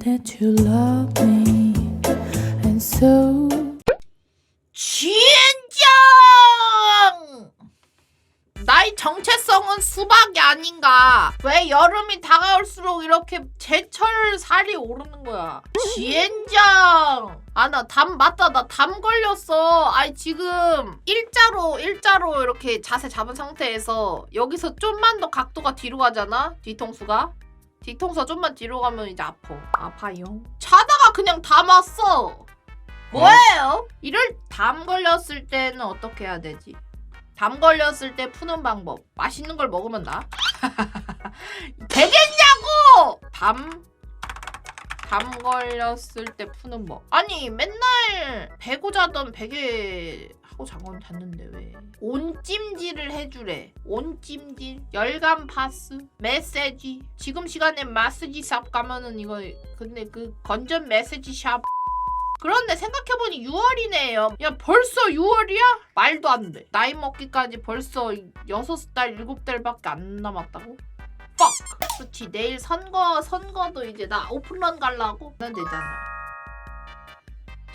that you love me, and so 진정! 나의 정체성은 수박이 아닌가? 왜 여름이 다가올수록 이렇게 제철 살이 오르는 거야? 지엔장! 아, 나 담, 맞다. 나 담 걸렸어. 아니, 지금 일자로, 일자로 이렇게 자세 잡은 상태에서 여기서 좀만 더 각도가 뒤로 가잖아? 뒤통수가? 뒤통수가 좀만 뒤로 가면 이제 아파. 아파요. 자다가 그냥 담았어. 뭐예요? 이럴 담 걸렸을 때는 어떻게 해야 되지? 담 걸렸을 때 푸는 방법. 맛있는 걸 먹으면 나. 되겠냐고! 담. 담 걸렸을 때 푸는 법. 아니 맨날 베고 자던 베개 하고 자건 잤는데 왜? 온찜질을 해주래. 온찜질. 열감 파스. 메시지. 지금 시간에 마사지 샵 가면은 이거 근데 그 건전 메시지 샵 그런데 생각해보니 6월이네요. 야 벌써 6월이야? 말도 안 돼. 나이 먹기까지 벌써 6달 7달밖에 안 남았다고? 뻑! 그렇지 내일 선거 선거도 이제 나 오픈런 갈라고? 난 되잖아.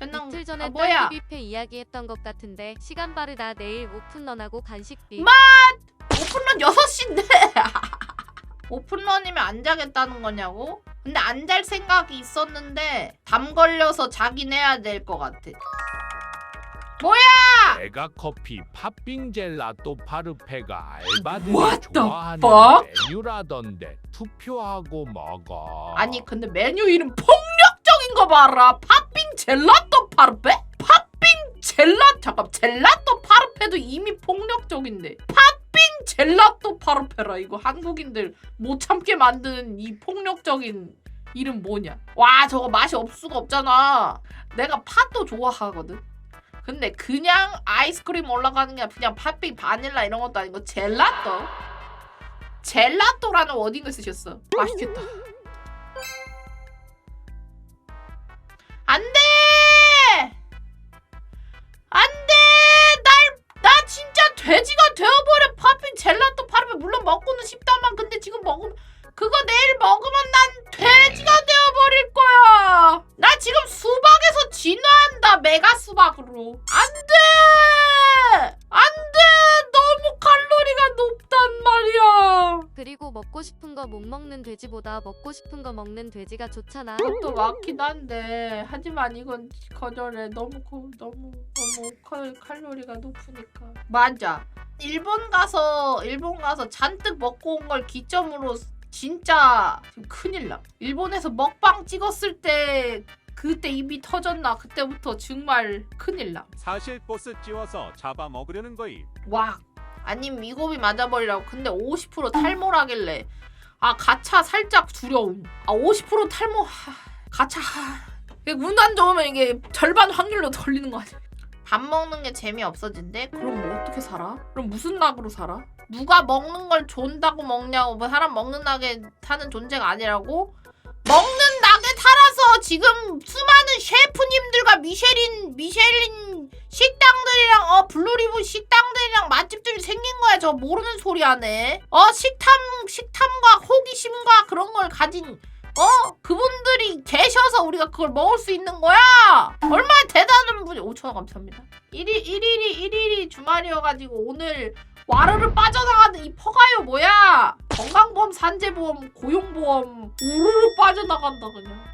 전남 이틀 전에 아, 뭐야? 딸기 뷔페 이야기했던 것 같은데 시간 빠르다 내일 오픈런하고 간식비 마! 오픈런 6시인데 오픈런이면 안 자겠다는 거냐고? 근데 안 잘 생각이 있었는데 담 걸려서 자긴 해야 될 것 같아. 메가 커피, 팥빙 젤라또 파르페가 알바들이 What the 좋아하는 fuck? 메뉴라던데 투표하고 먹어. 아니 그 근데 메뉴 이름 폭력적인 거 봐라 팥빙 젤라또 파르페? 팥빙 젤라 잠깐 젤라또 파르페도 이미 폭력적인데. 팥빙 젤라또 파르페라 이거 한국인들 못 참게 만든 이 폭력적인 이름 뭐냐. 와 저거 맛이 없을 수가 없잖아. 내가 팥도 좋아하거든. 근데 그냥 아이스크림 올라가는 게 그냥 팥빙 바닐라 이런 것도 아니고 젤라또. 젤라또라는 워딩을 쓰셨어. 맛있겠다 먹으면 그거 내일 먹으면 난 돼지가 되어버릴 거야. 나 지금 수박에서 진화한다. 메가 수박으로. 안 돼! 안 돼! 너무 칼로리가 높단 말이야. 그리고 먹고 싶은 거 못 먹는 돼지보다 먹고 싶은 거 먹는 돼지가 좋잖아 그것도 맞긴 한데 하지만 이건 거절해 너무 고, 너무 너무 칼, 칼로리가 높으니까 맞아 일본 가서 일본 가서 잔뜩 먹고 온 걸 기점으로 진짜 큰일 나. 일본에서 먹방 찍었을 때 그때 입이 터졌나 그때부터 정말 큰일 사실 버스 찌워서 잡아먹으려는 거임. 나와 아님 위고비 맞아버리라고. 근데 50% 탈모라길래. 아 가차 살짝 두려움. 아 50% 탈모 하, 가차 운안 좋으면 이게 절반 확률로 돌리는 거 아니야 밥 먹는 게 재미없어진대? 그럼 뭐 어떻게 살아? 그럼 무슨 낙으로 살아? 누가 먹는 걸 존다고 먹냐고 뭐 사람 먹는 낙에 사는 존재가 아니라고? 먹는 낙에 살아서 지금 수많은 셰프님들과 미쉐린 미쉐린 식당들이랑 어 블루리본 식당들이랑 맛집들이 생긴 거야 저 모르는 소리 하네 어 식탐 식탐과 호기심과 그런 걸 가진 어 그분들이 계셔서 우리가 그걸 먹을 수 있는 거야 분이 5천원 감사합니다. 1일 1일이 1일이 주말이어가지고 오늘 와르르 빠져나가는 이 퍼가요 뭐야? 건강보험 산재보험 고용보험 우르르 빠져나간다 그냥.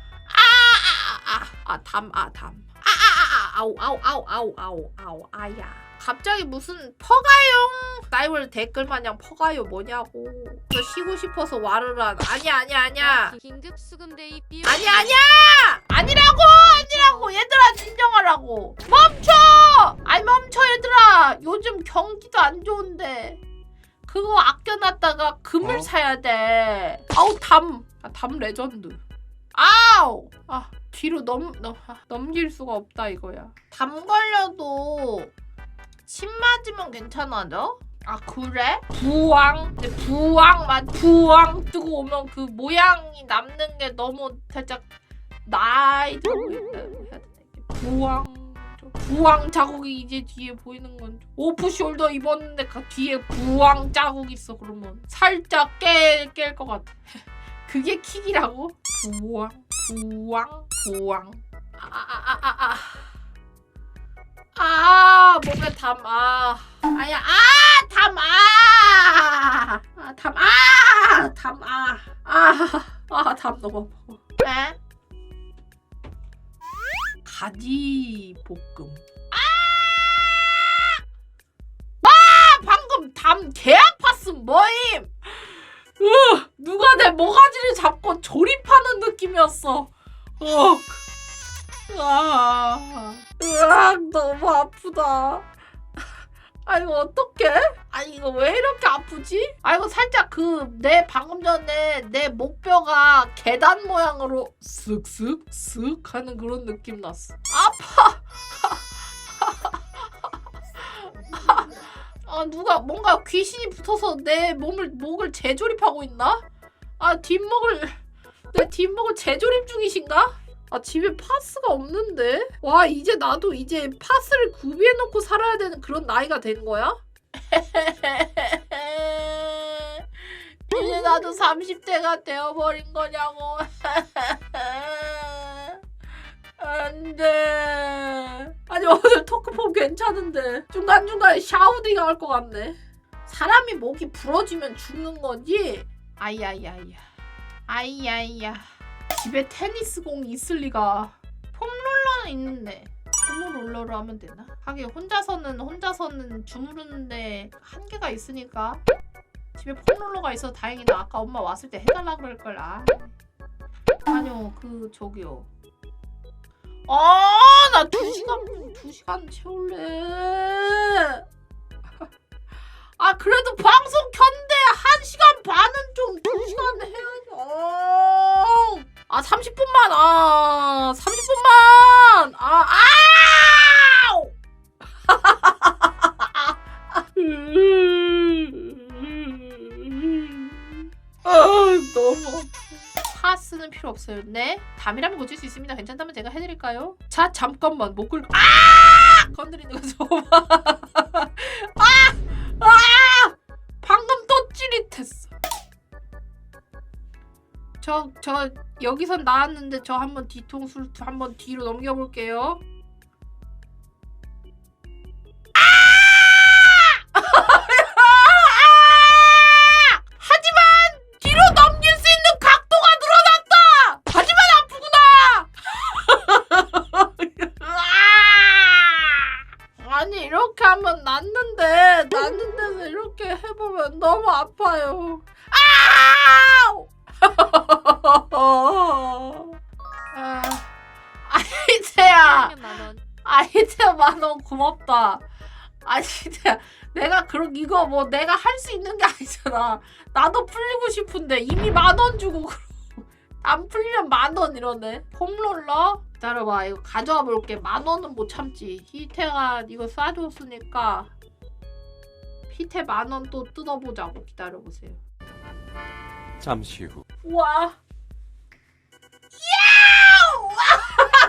아아아아담아담. 아아아아 아우 아우 아우 아우 아우 아우 아야. 갑자기 무슨 퍼가용 나이벌 댓글 마냥 퍼가요 뭐냐고. 저 쉬고 싶어서 와르란 아니야 아니야 아니야. 긴급 수금데이 삐 아니야 아니야 아니라고! 아니라고! 얘들아 진정하라고! 멈춰! 아이 멈춰 얘들아! 요즘 경기도 안 좋은데. 그거 아껴놨다가 금을 어? 사야 돼. 아우 담. 아, 담 레전드. 아우! 아 뒤로 넘, 넘 아, 넘길 수가 없다 이거야. 담 걸려도 침 맞으면 괜찮아져? 아 그래? 부왕? 근데 부왕 맞 부왕 뜨고 오면 그 모양이 남는 게 너무 살짝 나이 들어 보인다 해야 되나 부왕 좀 부왕 자국이 이제 뒤에 보이는 건 오프 숄더 입었는데 그 뒤에 부왕 자국 있어. 그러면 살짝 깰깰 것 같아. 그게 킥이라고? 부왕 부왕 부왕 아아아 아 아. 아, 아, 몸에 담아. 아야 아 담아 아 담아 담아아담 너무 아파 에? 가지 볶음. 아! 아 방금 담 개 아팠음 뭐임! 으 누가 내 모가지를 잡고 조립하는 느낌이었어. 으악 으악. 으악 너무 아프다 아 이거 어떡해? 아 이거 왜 이렇게 아프지? 아 이거 살짝 그 내 방금 전에 내 목뼈가 계단 모양으로 쓱쓱 쓱 하는 그런 느낌 났어 아파 아 누가 뭔가 귀신이 붙어서 내 몸을 목을 재조립하고 있나? 아 뒷목을 내 뒷목을 재조립 중이신가? 아 집에 파스가 없는데? 와 이제 나도 이제 파스를 구비해 놓고 살아야 되는 그런 나이가 된 거야? 이제 나도 30대가 되어버린 거냐고. 안돼. 아니 오늘 토크폼 괜찮은데? 중간중간에 샤우딩 할 것 같네. 사람이 목이 부러지면 죽는 거지? 아이야이야이야. 아이야이야 집에 테니스 공이 있을 리가. 폼롤러는 있는데. 폼롤러로 하면 되나? 하긴 혼자서는 혼자서는 주무르는데 한계가 있으니까. 집에 폼롤러가 있어 다행이다. 아까 엄마 왔을 때 해달라 그럴 걸. 아. 아니요 그 저기요. 아나 두 시간 두 시간 채울래. 아 그래도 방송 켰는데 한 시간 반은 좀 두 시간 해야죠 아 30분만 아 30분만 아 아우 아 너무 파스는 필요 없어요. 네. 담이라면 고칠 수 있습니다. 괜찮다면 제가 해드릴까요? 자 잠깐만 목을 아 건드리는 거 좀. 아! 아! 방금 또 찌릿했어. 저, 저, 여기선 나왔는데 저 한번 뒤통수를 한번 뒤로 넘겨볼게요. 만원 고맙다. 아이트야, 내가 그런 이거 뭐 내가 할 수 있는 게 아니잖아. 나도 풀리고 싶은데 이미 만 원 주고 안 풀리면 만 원 이러네. 홈롤러? 기다려봐 이거 가져와 볼게. 만 원은 못 참지. 희태가 이거 싸줬으니까 희태 만 원 또 뜯어보자고 기다려보세요. 잠시 후. 우와. 야! 와!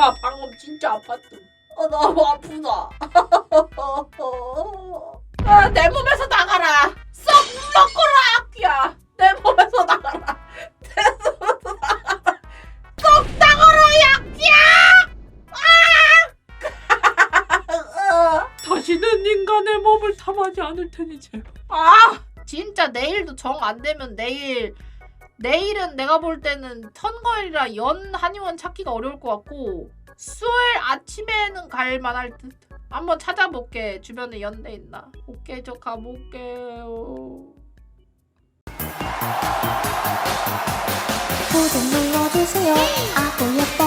와, 방금 진짜 아팠음. 어, 너무 아프다. 아, 내 몸에서 나가라. 썩 물러거라, 악귀야. 내 몸에서 나가라. 내 몸에서 나가라. 썩 나가라, 약귀야! 아! 다시는 인간의 몸을 탐하지 않을 테니 제발. 아, 진짜 내일도 정 안 되면 내일 내일은 내가 볼 때는 선거일이라 연 한의원 찾기가 어려울 것 같고 수요일 아침에는 갈 만할 듯. 한번 찾아볼게. 주변에 연대 있나. 오케이, 저 가볼게요. 구독 눌러주세요. 잘했어.